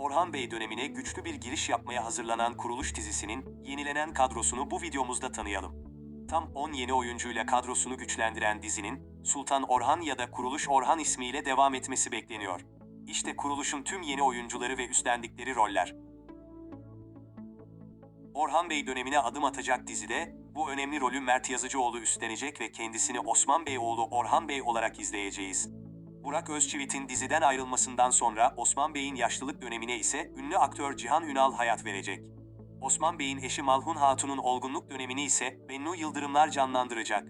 Orhan Bey dönemine güçlü bir giriş yapmaya hazırlanan kuruluş dizisinin yenilenen kadrosunu bu videomuzda tanıyalım. Tam 10 yeni oyuncuyla kadrosunu güçlendiren dizinin Sultan Orhan ya da Kuruluş Orhan ismiyle devam etmesi bekleniyor. İşte kuruluşun tüm yeni oyuncuları ve üstlendikleri roller. Orhan Bey dönemine adım atacak dizide bu önemli rolü Mert Yazıcıoğlu üstlenecek ve kendisini Osman Bey oğlu Orhan Bey olarak izleyeceğiz. Burak Özçivit'in diziden ayrılmasından sonra Osman Bey'in yaşlılık dönemine ise ünlü aktör Cihan Ünal hayat verecek. Osman Bey'in eşi Malhun Hatun'un olgunluk dönemini ise Bennu Yıldırımlar canlandıracak.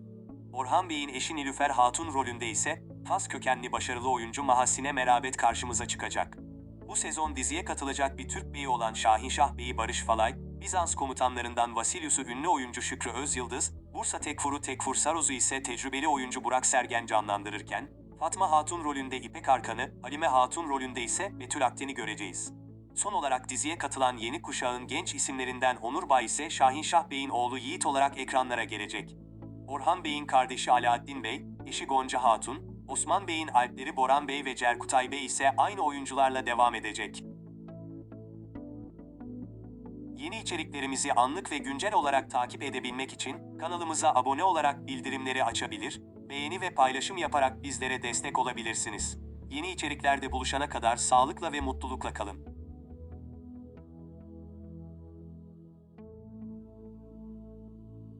Orhan Bey'in eşi Nilüfer Hatun rolünde ise Fas kökenli başarılı oyuncu Mahasine Merabet karşımıza çıkacak. Bu sezon diziye katılacak bir Türk beyi olan Şahinşah Bey'i Barış Falay, Bizans komutanlarından Vasilyus'u ünlü oyuncu Şükrü Özyıldız, Bursa Tekfur'u Tekfur Saroz'u ise tecrübeli oyuncu Burak Sergen canlandırırken, Fatma Hatun rolünde İpek Arkan'ı, Halime Hatun rolünde ise Betül Akten'i göreceğiz. Son olarak diziye katılan yeni kuşağın genç isimlerinden Onur Bay ise Şahinşah Bey'in oğlu Yiğit olarak ekranlara gelecek. Orhan Bey'in kardeşi Alaaddin Bey, eşi Gonca Hatun, Osman Bey'in alpleri Boran Bey ve Cerkutay Bey ise aynı oyuncularla devam edecek. Yeni içeriklerimizi anlık ve güncel olarak takip edebilmek için kanalımıza abone olarak bildirimleri açabilir, beğeni ve paylaşım yaparak bizlere destek olabilirsiniz. Yeni içeriklerde buluşana kadar sağlıkla ve mutlulukla kalın.